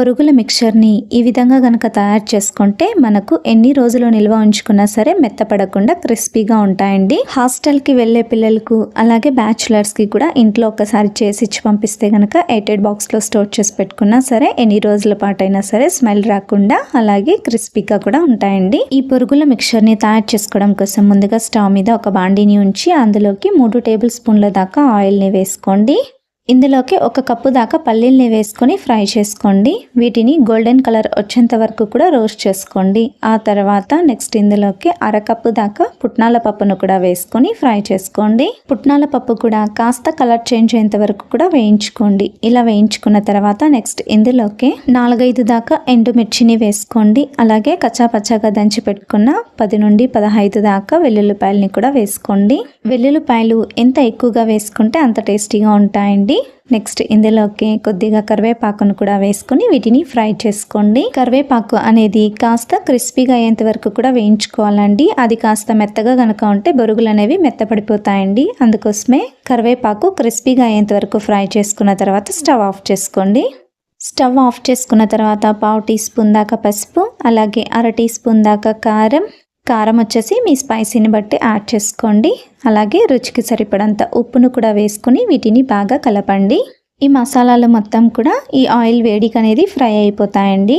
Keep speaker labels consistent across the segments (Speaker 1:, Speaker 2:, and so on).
Speaker 1: బొరుగుల మిక్చర్ని ఈ విధంగా కనుక తయారు చేసుకుంటే మనకు ఎన్ని రోజులు నిల్వ ఉంచుకున్నా సరే మెత్తపడకుండా క్రిస్పీగా ఉంటాయండి. హాస్టల్కి వెళ్ళే పిల్లలకు అలాగే బ్యాచులర్స్కి కూడా ఇంట్లో ఒకసారి చేసి ఇచ్చి పంపిస్తే కనుక ఎయిటెడ్ బాక్స్లో స్టోర్ చేసి పెట్టుకున్నా సరే ఎన్ని రోజుల పాటైనా సరే స్మెల్ రాకుండా అలాగే క్రిస్పీగా కూడా ఉంటాయండి. ఈ పురుగుల మిక్చర్ని తయారు చేసుకోవడం కోసం ముందుగా స్టవ్ మీద ఒక బాండీని ఉంచి అందులోకి మూడు టేబుల్ స్పూన్ల దాకా ఆయిల్ని వేసుకోండి. ఇందులోకి ఒక కప్పు దాకా పల్లీల్ని వేసుకొని ఫ్రై చేసుకోండి. వీటిని గోల్డెన్ కలర్ వచ్చేంత వరకు కూడా రోస్ట్ చేసుకోండి. ఆ తర్వాత నెక్స్ట్ ఇందులోకి అరకప్పు దాకా పుట్నాల పప్పును కూడా వేసుకొని ఫ్రై చేసుకోండి. పుట్నాల పప్పు కూడా కాస్త కలర్ చేంజ్ అయ్యేంత వరకు కూడా వేయించుకోండి. ఇలా వేయించుకున్న తర్వాత నెక్స్ట్ ఇందులోకి నాలుగైదు దాకా ఎండుమిర్చిని వేసుకోండి. అలాగే కచ్చాపచ్చాగా దంచి పెట్టుకున్న పది నుండి పదహైదు దాకా వెల్లుల్లిపాయలని కూడా వేసుకోండి. వెల్లుల్లిపాయలు ఎంత ఎక్కువగా వేసుకుంటే అంత టేస్టీగా ఉంటాయండి. నెక్స్ట్ ఇందులోకి కొద్దిగా కరివేపాకును కూడా వేసుకొని వీటిని ఫ్రై చేసుకోండి. కరివేపాకు అనేది కాస్త క్రిస్పీగా అయ్యేంత వరకు కూడా వేయించుకోవాలండి. అది కాస్త మెత్తగా కనుక ఉంటే బొరుగులు అనేవి మెత్తపడిపోతాయండి. అందుకోసమే కరివేపాకు క్రిస్పీగా అయ్యేంత వరకు ఫ్రై చేసుకున్న తర్వాత స్టవ్ ఆఫ్ చేసుకోండి. స్టవ్ ఆఫ్ చేసుకున్న తర్వాత పావు టీ స్పూన్ దాకా పసుపు అలాగే అర టీ స్పూన్ దాకా కారం కారం వచ్చేసి మీ స్పైసీని బట్టి యాడ్ చేసుకోండి. అలాగే రుచికి సరిపడంత ఉప్పును కూడా వేసుకుని వీటిని బాగా కలపండి. ఈ మసాలాలు మొత్తం కూడా ఈ ఆయిల్ వేడికి అనేది ఫ్రై అయిపోతాయండి.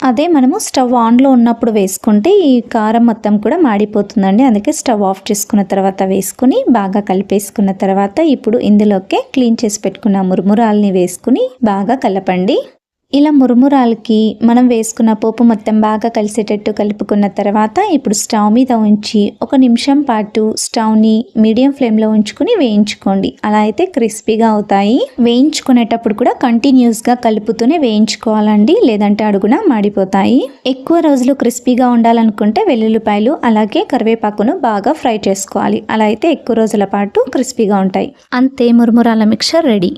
Speaker 1: అదే మనము స్టవ్ ఆన్లో ఉన్నప్పుడు వేసుకుంటే ఈ కారం మొత్తం కూడా మాడిపోతుందండి. అందుకే స్టవ్ ఆఫ్ చేసుకున్న తర్వాత వేసుకుని బాగా కలిపేసుకున్న తర్వాత ఇప్పుడు ఇందులోకే క్లీన్ చేసి పెట్టుకున్న మురుమురాల్ని వేసుకుని బాగా కలపండి. ఇలా మురుమురాలకి మనం వేసుకున్న పోపు మొత్తం బాగా కలిసేటట్టు కలుపుకున్న తర్వాత ఇప్పుడు స్టవ్ మీద ఉంచి ఒక నిమిషం పాటు స్టవ్ని మీడియం ఫ్లేమ్లో ఉంచుకుని వేయించుకోండి. అలా అయితే క్రిస్పీగా అవుతాయి. వేయించుకునేటప్పుడు కూడా కంటిన్యూస్గా కలుపుతూనే వేయించుకోవాలండి లేదంటే అడుగున మాడిపోతాయి. ఎక్కువ రోజులు క్రిస్పీగా ఉండాలనుకుంటే వెల్లుల్లిపాయలు అలాగే కరివేపాకును బాగా ఫ్రై చేసుకోవాలి. అలా అయితే ఎక్కువ రోజుల పాటు క్రిస్పీగా ఉంటాయి. అంతే మురుమురాల మిక్చర్ రెడీ.